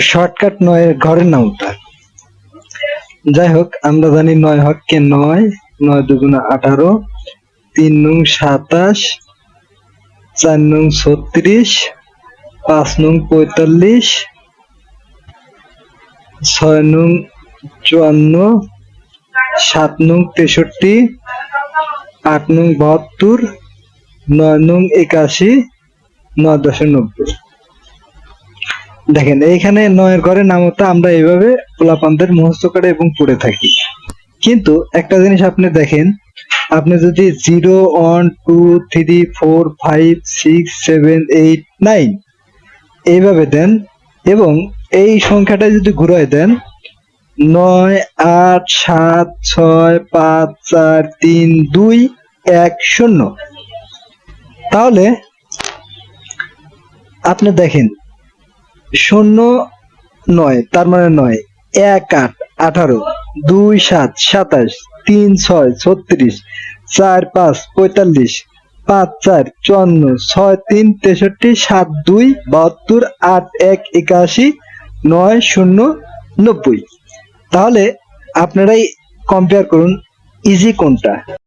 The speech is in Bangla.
শর্টকাট নয়ের ঘরের নামটা যাই হোক, আমরা জানি নয় হককে নয় নয় দুগুণা আঠারো, তিন নং সাতাশ, চার নং ছত্রিশ, পাঁচ নং পঁয়তাল্লিশ, ছয় নং চুয়ান্ন, সাত নং তেষট্টি, আট নং বাহাত্তর, নয় নং একাশি, নয় দশে নব্বই। দেখেন, এইখানে নয়ের ঘরের নামতা আমরা এইভাবে পোলাপানদের মুহস্ত করে এবং পড়ে থাকি। কিন্তু একটা জিনিস আপনি দেখেন, আপনি যদি zero, one, two, three, four, five, six, seven, eight, nine এইভাবে দেন এবং এই সংখ্যাটা যদি ঘুরায় দেন, নয়, আট, সাত, ছয়, পাঁচ, চার, তিন, দুই, এক, শূন্য। তাহলে আপনি দেখেন শূন্য নয়, তার মানে নয়। এক আট আঠারো, দুই সাত সাতাশ, তিন ছয় ছত্রিশ, চার পাঁচ পঁয়তাল্লিশ, পাঁচ চার চুয়ান্ন, ছয় তিন তেষট্টি, সাত দুই বাহাত্তর, আট এক একাশি, নয় শূন্য নব্বই। তাহলে আপনারাই কম্পেয়ার করুন ইজি কোনটা?